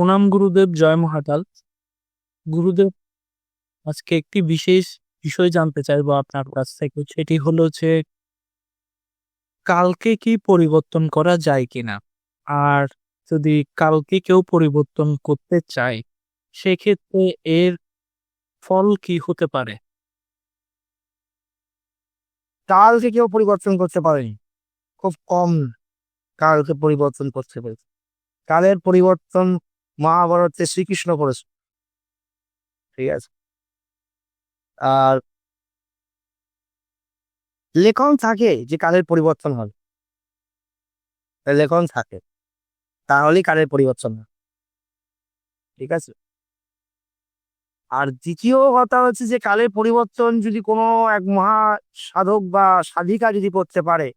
প্রণাম গুরুদেব, জয় মহাকাল গুরুদেব, আজকে একটি বিশেষ বিষয় জানতে চাইব আপনার কাছ থেকে, সেটি হলো যে, কালকে কি পরিবর্তন করা যায় কিনা? আর যদি কালকে কেউ পরিবর্তন করতে চায়, সেক্ষেত্রে এর ফল কি হতে পারে? কালকে কেউ পরিবর্তন করতে পারেনি। খুব কম কালকে পরিবর্তন করতে পারে কালের পরিবর্তন মহাভারতে শ্রীকৃষ্ণ করেছে। ঠিক আছে। আর লেখন থাকে যে কালের পরিবর্তন হবে লেখন থাকে। তাহলেই কালের পরিবর্তন হয়। ঠিক আছে? আর দ্বিতীয় কথা হচ্ছে যে কালের পরিবর্তন যদি কোনো এক মহা সাধক বা সাধিকা যদি করতে পারে,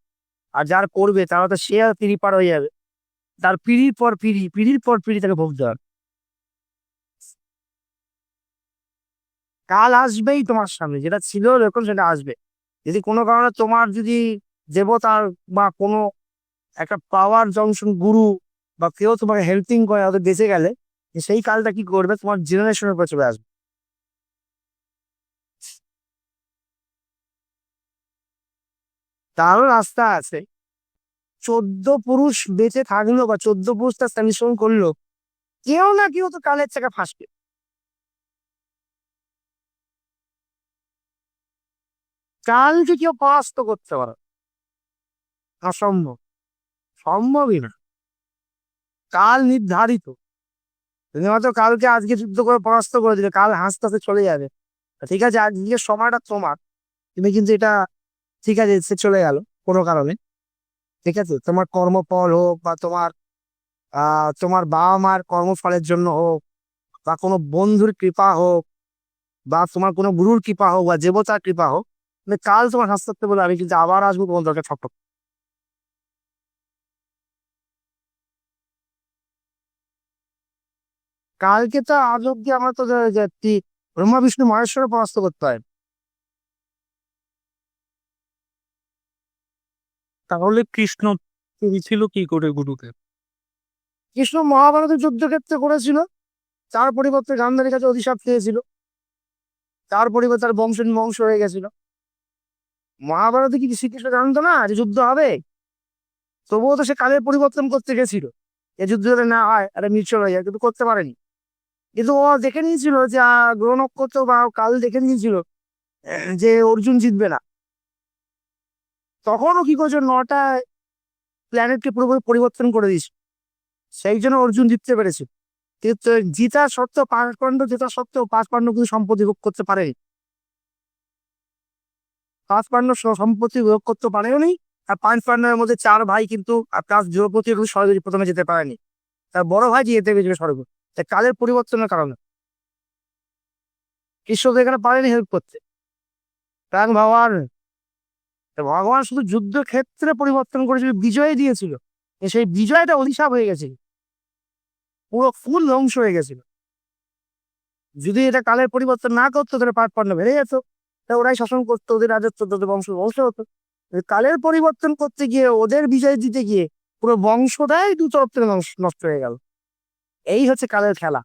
আর যার করবে তারা তো সে আর পিড়ি পার হয়ে যাবে। তার পিড়ির পর পিড়ি, পিড়ির পর পিড়ি তাকে ভুগতে হবে কাল আসবেই তোমার সামনে, যেটা ছিল এরকম সেটা আসবে। যদি কোনো কারণে তোমার যদি দেবতার বা কোনো একটা পাওয়ার জংশন গুরু বা কেউ তোমাকে হেল্পিং করে, ওদের বেঁচে গেলে সেই কালটা কি করবে, তোমার জেনারেশনের উপর চলে আসবে। তারও রাস্তা আছে। চোদ্দ পুরুষ বেঁচে থাকল বা চোদ্দ পুরুষ তার স্যামিশন করল, কেউ না কেউ তো কালের চাকা ফাঁসবে। কালকে কেউ পরাস্ত করতে পারে অসম্ভব। সম্ভবই না। কাল নির্ধারিত। তুমি হয়তো কালকে আজকে যুদ্ধ করে পরাস্ত করে দিলে, কাল হাসতে হাসতে চলে যাবে। ঠিক আছে আজকে সময়টা তোমার। তুমি কিন্তু এটা, ঠিক আছে, সে চলে গেল, কোনো কারণে। ঠিক আছে তোমার কর্মফল হোক বা তোমার তোমার বাবা মার কর্মফলের জন্য হোক বা কোনো বন্ধুর কৃপা হোক বা তোমার কোনো গুরুর কৃপা হোক বা দেবতার কৃপা হোক মানে কাল তোমার হাসতে বলে আমি কিন্তু আবার আসব তোমার দরকার ঠক। কালকে তো আজ অব্দি আমার তো ব্রহ্মা, বিষ্ণু, মহেশ্বরে পরাস্ত করতে হয় তাহলে কৃষ্ণ ছিল কি করে গুরুদেব? কৃষ্ণ মহাভারতের যুদ্ধক্ষেত্রে করেছিল, তার পরিবর্তে গান্ধারীর কাছে অভিশাপ পেয়েছিল তার পরিবর্তে তার বংশ বংশ হয়ে গেছিল। মহাভারতে কি শ্রীকৃষ্ণ জানতো না যে যুদ্ধ হবে? তবুও তো সে কালের পরিবর্তন করতে গেছিল। এ যুদ্ধ যদি না হয় একটা মিউচুয়াল হয়ে যায়, কিন্তু করতে পারেনি। কিন্তু ও দেখে নিয়েছিল যে গ্রহ নক্ষত্র বা কাল দেখে নিয়েছিল, যে অর্জুন জিতবে না। তখনও কি করছে নটা প্ল্যানেটকে পুরোপুরি পরিবর্তন করে দিয়েছে। সেই জন্য অর্জুন জিততে পেরেছে। জিতা সত্ত্বেও পাঁচ পাণ্ড জেতা সত্ত্বেও পাঁচ পাণ্ড কিন্তু সম্পত্তি ভোগ করতে পারেনি। পাঁচ পাণ্ড সম্পত্তি ভোগ করতে পারেনি আর পাঁচ পাণ্ডবের মধ্যে চার ভাই কিন্তু প্লাস দ্রৌপদী কিন্তু স্বর্গে প্রথমে যেতে পারেনি। তার বড় ভাই যেতে পেরেছিল স্বর্গ তাই কালের পরিবর্তনের কারণে। তো এখানে পারেনি হেল্প করতে। প্রাণ তা ভগবান শুধু যুদ্ধক্ষেত্রে পরিবর্তন করেছিল বিজয় দিয়েছিল সেই বিজয়টা অভিশাপ হয়ে গেছে। পুরো ফুল ধ্বংস হয়ে গেছিল। যদি এটা কালের পরিবর্তন না করতো, তাহলে পাঁচ পান্ড বেড়ে যেত। তা ওরাই শাসন করতো, ওদের রাজত্ব ওদের বংশ বংশ হতো। কালের পরিবর্তন করতে গিয়ে, ওদের বিজয় দিতে গিয়ে পুরো বংশটাই দু তরফ থেকে নষ্ট হয়ে গেল। এই হচ্ছে কালের খেলা।